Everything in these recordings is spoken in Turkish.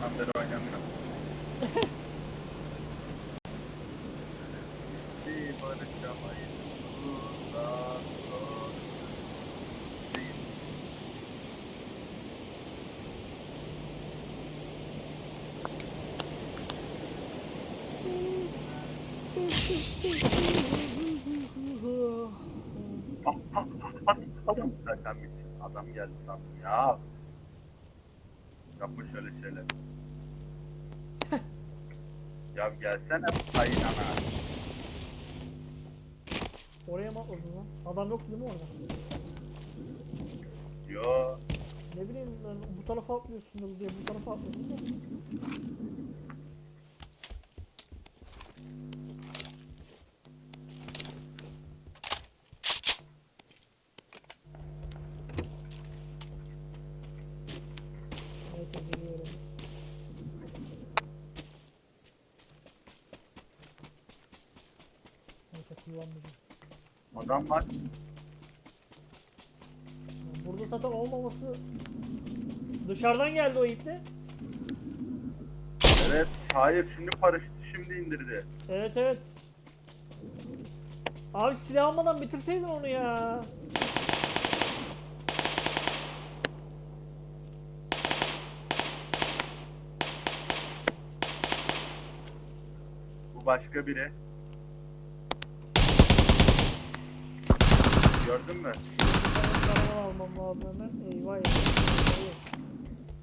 Zamandan beri. Bir barışamayız. Uzak bitsin. Adam geldi sandım ya. Yapma şöyle şeyler. ya gelsene sayın ana. Oraya mı atladın lan? Adam yok değil mi orada? Yo. Ne bileyim ben bu tarafa atlıyorsun diye bu tarafa atladın Adam var. Burada zaten olmaması dışarıdan geldi o iple. Evet. Hayır şimdi paraşütü şimdi indirdi. Evet evet. Abi silah almadan bitirseydin onu ya. Bu başka biri. Gördün mü? Karavan almam lazım hemen. Eyvah eyvah.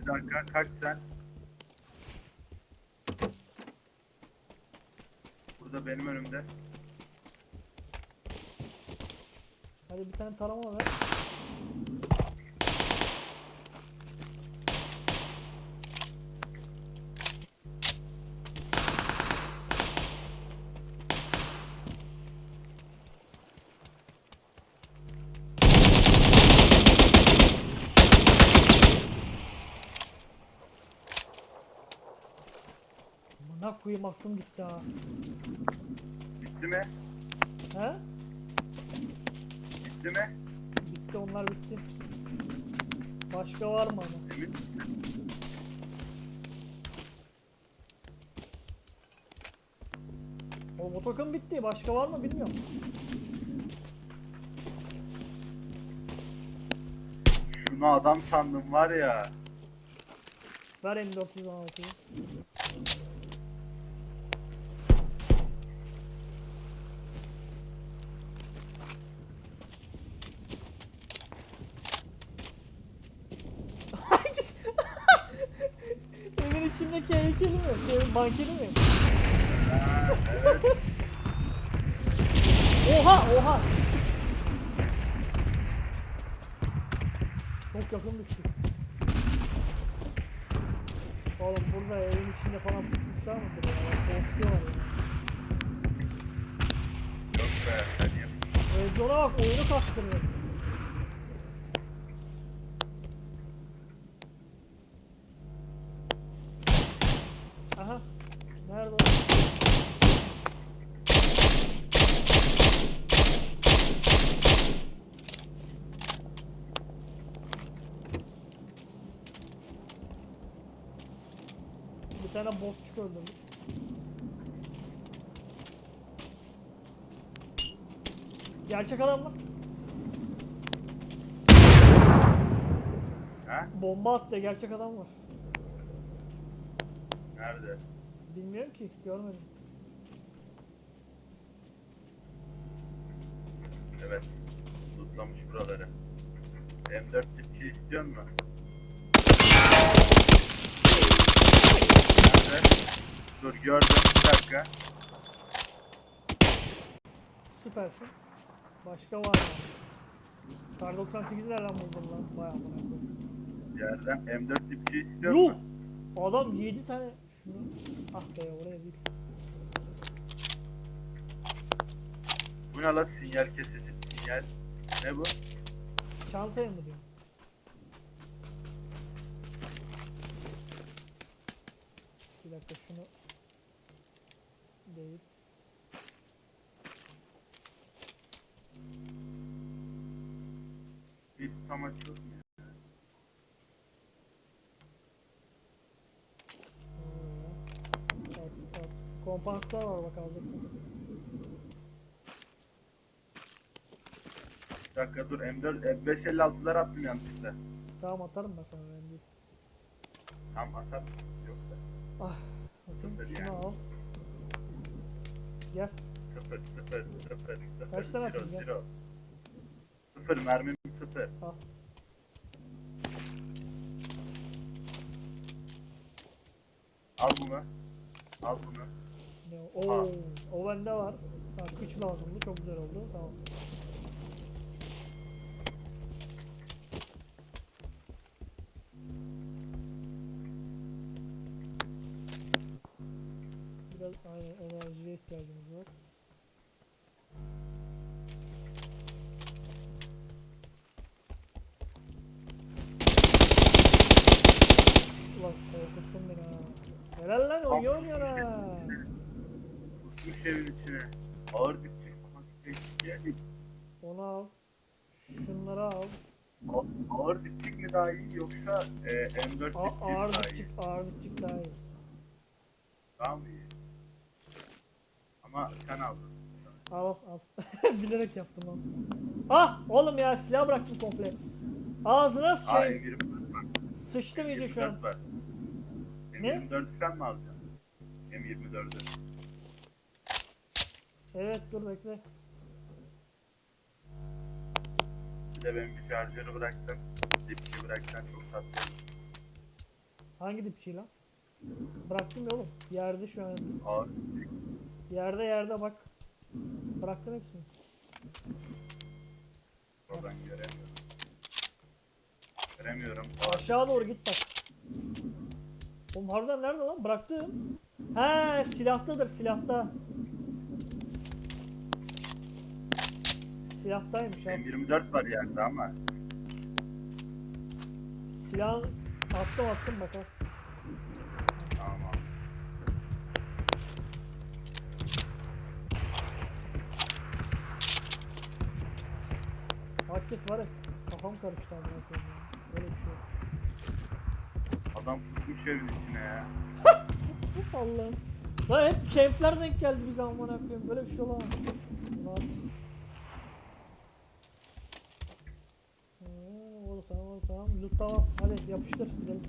Bir dakika kaç sen? Burada benim önümde. Hadi bir tane tarama ver. Amına koyayım aklım gitti ha. Bitti mi? He? Bitti mi? Bitti onlar bitti. Başka var mı ama? Emin misin? O motokın bitti. Başka var mı bilmiyorum. Şunu adam sandım var ya. Ver M416'yı. Evin içindeki heykeli mi? Şey, mankeni mi? Oha oha! Çok yakın düştü. Oğlum burada evin içinde falan tutmuşlar mıdır ya? Korkuyorlar ya. Yok be. Ben yapayım. Rezyona bak oyunu kastırıyor. Aha. Nerede o? Bir tane botçuk öldürdüm. Gerçek adam mı? Ha? Bomba attı gerçek adam var. Nerede? Bilmiyorum ki görmedim. Evet. Tutlamış buraları. M4 tipçi istiyor mu? Nerede? Dur gördüm. Bir dakika. Süpersin. Başka var mı? Kar 98 nereden buldun lan? Amına koyayım. Bir yerden M4 tipçi istiyor Yuh! mu? Adam 7 tane şunu. Ah be oraya değil. Bu ne la sinyal kesici sinyal. Ne bu? Çantaya mı diyor? dakika şunu deyip Bir tam açıyorum ya. Bak, bak. Kompanslar var bak alacaksın. Bir dakika dur M4 M556'lar attım yanlışlıkla. Tamam atarım ben sana ben değil. Tamam atar. Ah. Sıfır şunu yani. al. Gel. sıfır sıfır sıfır sıfır. Kaç tane zero, attın ya? zero. Sıfır mermim sıfır. Al. Al bunu. Al bunu. Ne o? Oo, o bende var. Ha, kıç lazımdı. Çok güzel oldu. Tamam. İhtiyacımız var. Ulan korkuttun beni ha. Helal lan oynuyor oynuyor ha. Kusmuş evin içine. Ağır dipçik. Yani Onu al. Şunları al. a- ağır dipçik mi daha iyi yoksa e, M4 dipçik daha iyi? ağır dipçik daha iyi. Daha mı iyi? Ama sen aldın. Al al. Bilerek yaptım lan. Ah oğlum ya silah bıraktım komple. Ağzına şey M24 var. sıçtım iyice şu an. M24 var. Ne? M24'ü sen mi alacaksın? M24'ü. Evet dur bekle. Bir de ben bir şarjörü bıraksam, dipçi bıraksan çok tatlı. Hangi dipçiyi lan? Bıraktım ya oğlum. Yerde şu an. Dipçik. Yerde yerde bak. Bıraktım hepsini. Oradan göremiyorum. Göremiyorum. Aşağı doğru git bak. Oğlum harbiden nerede lan? Bıraktım. He silahtadır silahta. Silahtaymış abi. M24 var yerde ama. Silah attım attım bak Hakikaten var ya kafam karıştı amına koyayım ya. Böyle bir şey yok. Adam pusmuş evin içine ya. Uf Allah'ım. Lan hep kempler denk geldi bize amına koyayım. Böyle bir şey olamaz. Lan. Oo, oldu tamam oldu tamam. Loot tamam. Hadi yapıştır. Gidelim.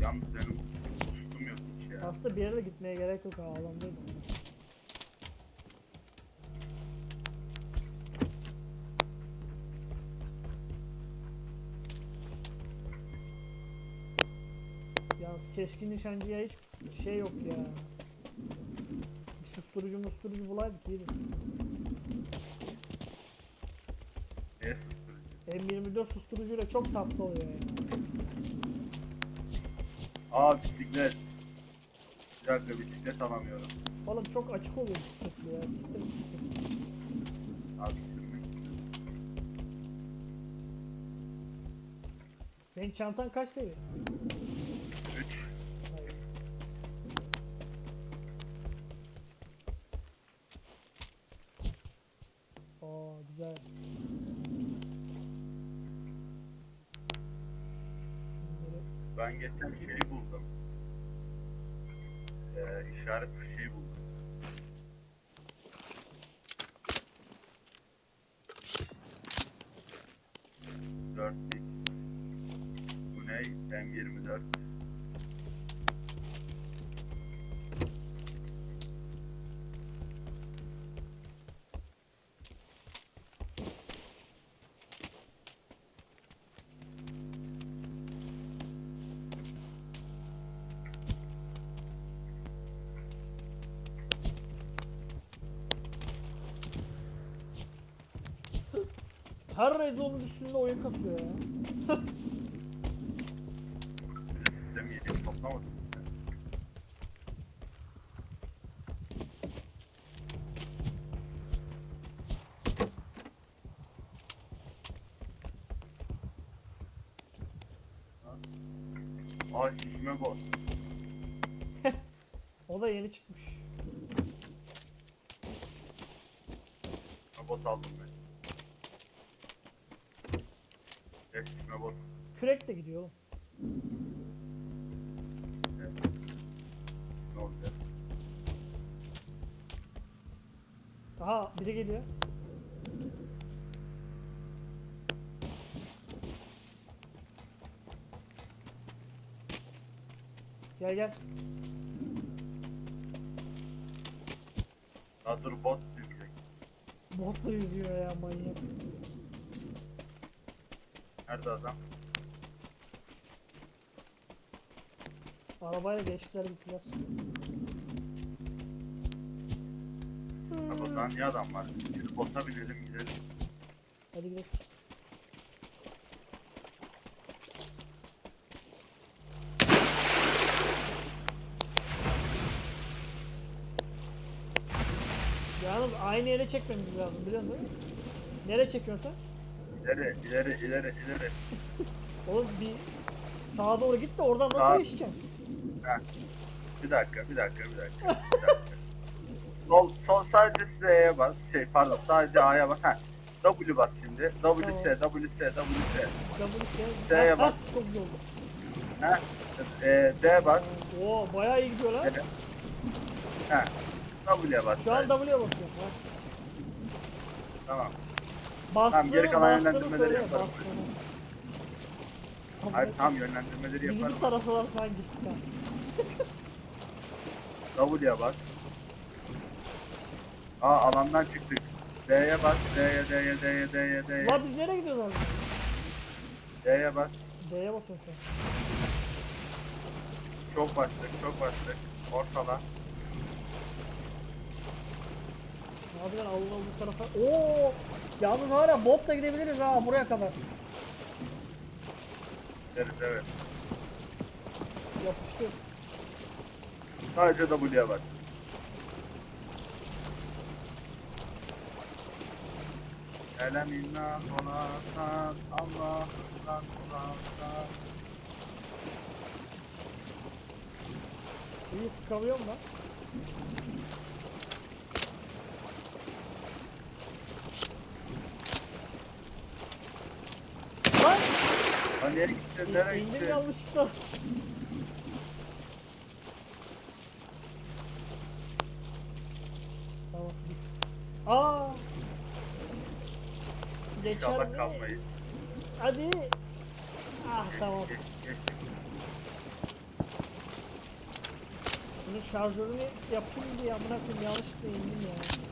Yalnız benim pustum yok hiç ya. Aslında bir yere de gitmeye gerek yok ha. Keskin nişancıya hiç şey yok ya. Bir susturucu musturucu bulaydık iyiydi. Susturucu? M24 susturucuyla çok tatlı oluyor ya. Aa bisiklet. Bir dakika bisiklet alamıyorum. Oğlum çok açık oluyor bisikletli ya. Siktir bisiklet. Abi sürmek. Senin çantan kaç seviye? Şeyi buldum. Ee, işaret fişeği buldum. Dört ne? M24. Her red zone'un üstünde oyun kasıyor ya. Aa şişme bot. O da yeni çıkmış. Bot aldım ben. Bot. Kürek de gidiyor oğlum. Ne olacak? Aha biri geliyor. Gel gel. Dur bot düzecek. Botla yüzüyor ya manyak. Nerede adam? Arabayla geçtiler gittiler. Ha, Botan niye adam var? Şimdi bota binelim gidelim. Hadi gidelim. Yalnız aynı yere çekmemiz lazım değil mi? Nereye çekiyorsun sen? İleri, ileri, ileri, ileri. Oğlum bir sağa doğru git de oradan nasıl Sağ- geçeceksin? Bir dakika, bir dakika, bir dakika. Bir dakika. sol, sol sadece S'ye bas. Şey pardon, sadece A'ya bas. Ha. W bas şimdi. W S, W S, W S. W D'ye Ha, bak. ha, Çok güzel oldu. Ha. E, D bas. Oo bayağı iyi gidiyor lan. Evet. Ha. W'ye bas. Şu an. W'ye basıyorum. Ha. Tamam. Bastığını, geri kalan bastığını yönlendirmeleri söyle, yaparım. bastığını. Hayır tam yönlendirmeleri Bizi yaparım. bir tarasalar falan gittik ha. W'ye bas. Aa alandan çıktık. D'ye bas. D'ye, D'ye, D'ye, D'ye, D'ye. Lan biz nereye gidiyoruz abi? D'ye bas. D'ye basıyorum şu an. Çok bastık, çok bastık. Ortala. Abi ben Allah bu tarafa. Oo! Yalnız hala botla gidebiliriz ha buraya kadar. Evet, evet. Yapıştır. Sadece W'ye bas. Ele minna sonarsan Allah'ından sonarsan İyi sıkılıyorum lan. Lan! Nereye gitti? Nereye İndim gitti? yanlışlıkla. Tamam git. Aa! Geçer İnşallah mi? kalmayız. Hadi. Ah tamam. Geç, geç. Bunun şarjörünü yapayım diye amına koyayım yanlışlıkla indim ya.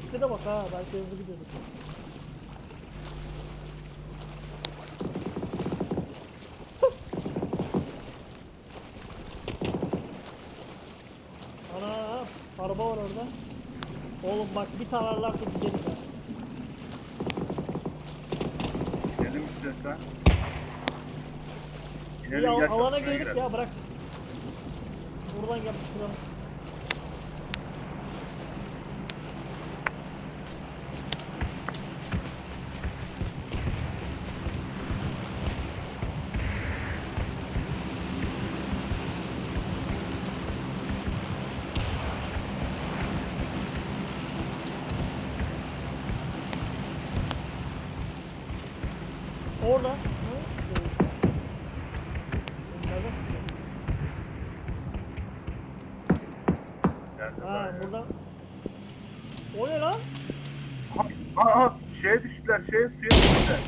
Shift'e de bas ha belki hızlı gidiyordur. Ana araba var orada. Oğlum bak bir tane ararlarsa gidelim ya. Gidelim istiyorsan. İyi al- alana girdik ya bırak. Buradan yapıştıralım. Orada. Hı? Nereden sıkıyor? Nerede Ha daha ya? burada. O ne lan? Aa, aa, şeye düştüler, şeye suya düştüler.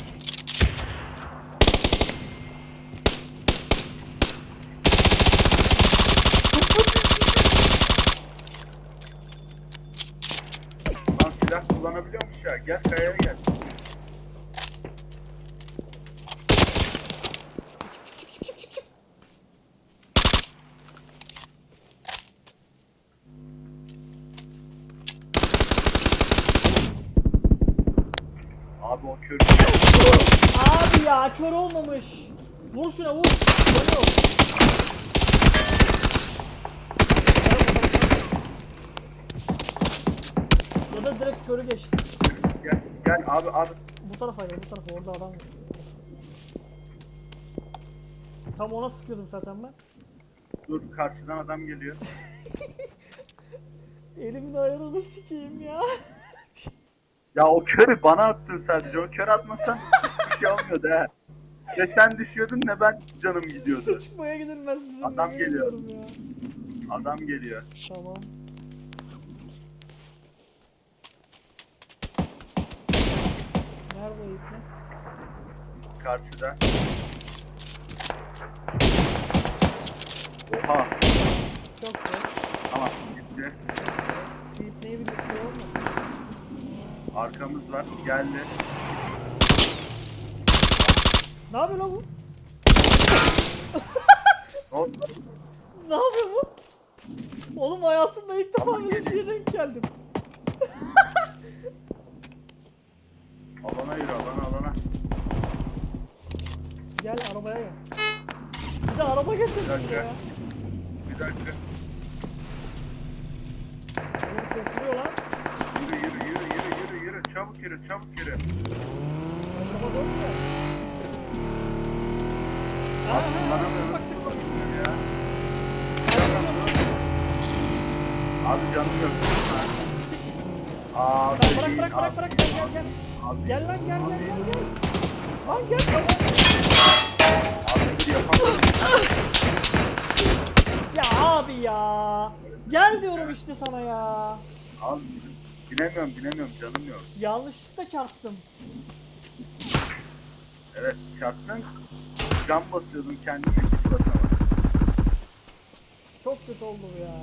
Lan silah kullanabiliyormuş ya. Gel kayaya gel. Abi o kör. Abi ya kör olmamış. Vur şuna vur. Canı yok. Ya da direkt körü geçti. Gel, gel abi abi. Bu tarafa gel bu tarafa orada adam var. Tam ona sıkıyordum zaten ben. Dur karşıdan adam geliyor. Elimin ayarını sikeyim ya. Ya o körü bana attın sadece. O kör atmasan bir şey olmuyordu ha. ne sen düşüyordun ne ben canım gidiyordu. Sıçmaya gidilmez. Adam geliyor. Ya. Adam geliyor. Tamam. Nerede o ipne? Karşıda. Oha. Çok zor. Tamam gitti. Şu ipneyi bir tutuyor mu? Arkamız var. Geldi. Ne yapıyor lan bu? Ne oldu? Ne yapıyor bu? Oğlum hayatımda ilk defa Ama böyle bir denk geldim. Alana yürü alana alana. Gel arabaya gel. Bir de araba getirdik dakika. ya. Bir dakika. Oğlum koşuyor lan. Yürü yürü yürü yürü yürü yürü. Çabuk yürü çabuk yürü. Araba dönüyor. Aha, Bana aha, da sıkmak nasıl sıkmak. bakmıyor ya? Abi canım yok. Aa, Tamam, bırak bırak bırak abi. bırak gel gel gel. Abi, Gel lan gel gel gel gel. Lan gel lan. abi yapamıyorum. Ya abi ya. Gel diyorum işte sana ya. Abi binemiyorum binemiyorum canım yok. Yanlışlıkla çarptım. Evet çarptın. Cam basıyordum kendime hiç basamadım. Çok kötü oldu bu ya.